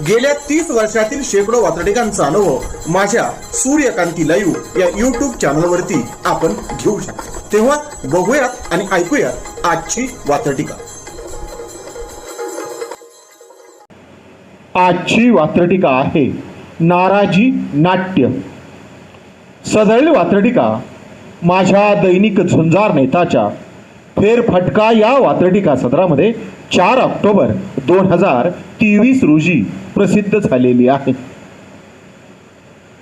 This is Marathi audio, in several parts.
गेल्या तीस वर्षातील शेकडो वातडिकांचा अनुभव माझ्या सूर्यकांती लाईव्ह या युट्यूब चॅनलवरती आपण घेऊ शकतो. तेव्हा बघूयात आणि ऐकूयात आजची वातडिका आजची वात्रटिका आहे नाराजी नाट्य. सदैल वात्रटिका माझ्या दैनिक झुंजार नेताच्या फेरफटका या वात्रटिका सदरामध्ये चार ऑक्टोबर दोन हजार तेवीस रोजी प्रसिद्ध झालेली आहे.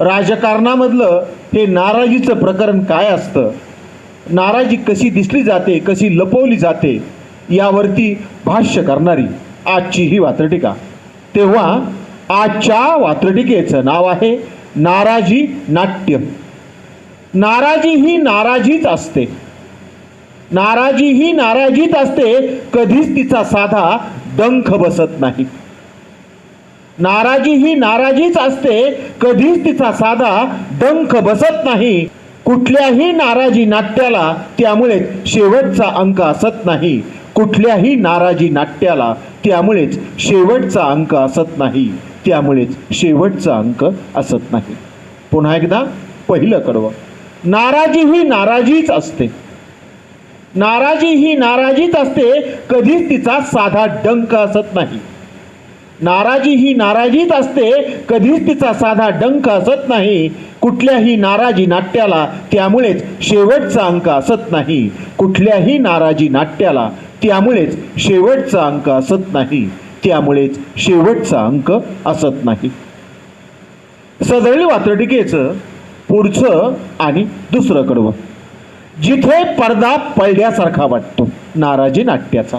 राजकारणामधलं हे नाराजीचं प्रकरण काय असतं? नाराजी कशी दिसली जाते कशी लपवली जाते यावरती भाष्य करणारी आजची ही वात्रटिका. तेव्हा आजच्या वात्रटिकेचं नाव आहे नाराजी नाट्य नाराजी ही नाराजीच असते. नाराजी ही नाराजीच असते कधीच तिचा साधा दंख बसत नाही. नाराजी ही नाराजीच असते कधीच तिचा साधा दंख बसत नाही. कुठल्याही नाराजी नाट्याला त्यामुळेच शेवटचा अंक असत नाही. कुठल्याही नाराजी नाट्याला त्यामुळेच शेवटचा अंक असत नाही. त्यामुळेच शेवटचा अंक असत नाही. पुन्हा एकदा पहिलं कडवं. नाराजी ही नाराजीच असते. नाराजी ही नाराजीच असते कधीच तिचा साधा डंक असत नाही. नाराजी ही नाराजीच असते कधीच तिचा साधा डंक असत नाही. कुठल्याही नाराजी नाट्याला त्यामुळेच शेवटचा अंक असत नाही. कुठल्याही नाराजी नाट्याला त्यामुळेच शेवटचा अंक असत नाही. त्यामुळेच शेवटचा अंक असत नाही. सदळी वात्रटिकेचं पुढचं आणि दुसरं कडवं. जिथे पडदा पडल्यासारखा वाटतो नाराजी नाट्याचा.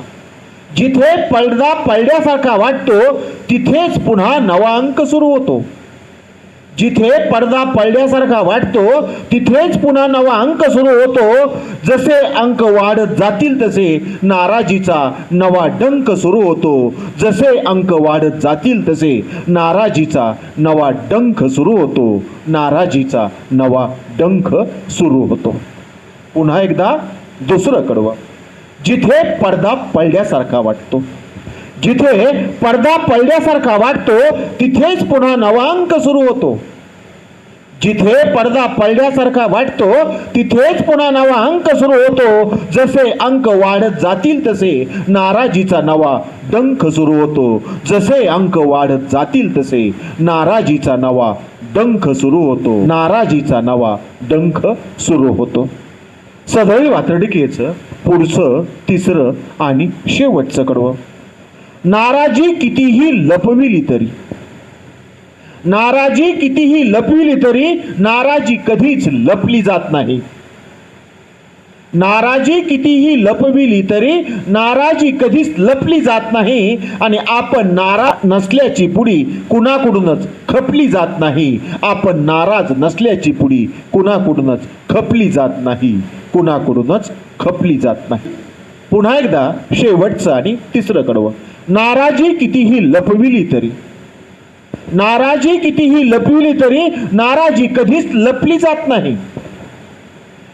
जिथे पडदा पडल्यासारखा वाटतो तिथेच पुन्हा नवा अंक सुरू होतो. जिथे पडदा पडल्यासारखा वाटतो तिथेच पुन्हा नवा अंक सुरू होतो. जसे अंक वाढत जातील तसे नाराजीचा नवा डंक सुरू होतो. जसे अंक वाढत जातील तसे नाराजीचा नवा डंख सुरू होतो. नाराजीचा नवा डंख सुरू होतो. पुन्हा एकदा दुसरं कडवं. जिथे पडदा पडल्यासारखा वाटतो. जिथे पडदा पडल्यासारखा वाटतो तिथेच पुन्हा नवांक सुरू होतो. जिथे पडदा पडल्यासारखा वाटतो तिथेच पुन्हा नवा अंक सुरू होतो. जसे अंक वाढत जातील तसे नाराजीचा नवा डंख सुरू होतो. जसे अंक वाढत जातील तसे नाराजीचा नवा डंख सुरू होतो. नाराजीचा नवा डंख सुरू होतो. सदैव वातडिकेचं पुढचं तिसरं आणि शेवटचं कडवं. नाराजी कितीही लपविली तरी. नाराजी कितीही लपविली तरी नाराजी कधीच लपली जात नाही. नाराजी कितीही लपविली तरी नाराजी कधीच लपली जात नाही आणि आपण नाराज नसल्याची पुडी कुणाकडूनच खपली जात नाही. आपण नाराज नसल्याची पुडी कुणाकडूनच खपली जात नाही. कुणाकडूनच खपली जात नाही. पुन्हा एकदा शेवटचं आणि तिसरं कडवं. नाराजी कितीही लपविली तरी नाराजी कितीही लपविली तरी नाराजी कधीच लपली जात नाही.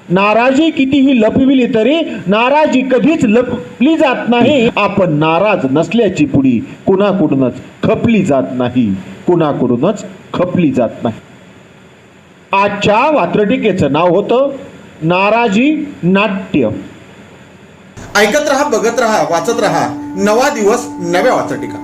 नाराजी कितीही लपविली तरी नाराजी कधीच लपली जात नाही. आपण नाराज नसल्याची पुडी कुणाकडूनच खपली जात नाही. कुणाकडूनच खपली जात नाही. आजच्या वात्रटिकेचं नाव होतं नाराजी नाट्य. ऐकत रहा बघत रहा वाचत रहा. नवा दिवस नव्या वाचटिका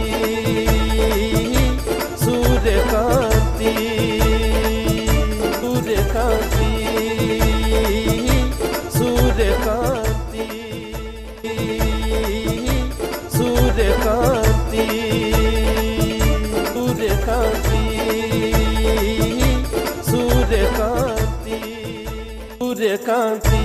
কাঁদি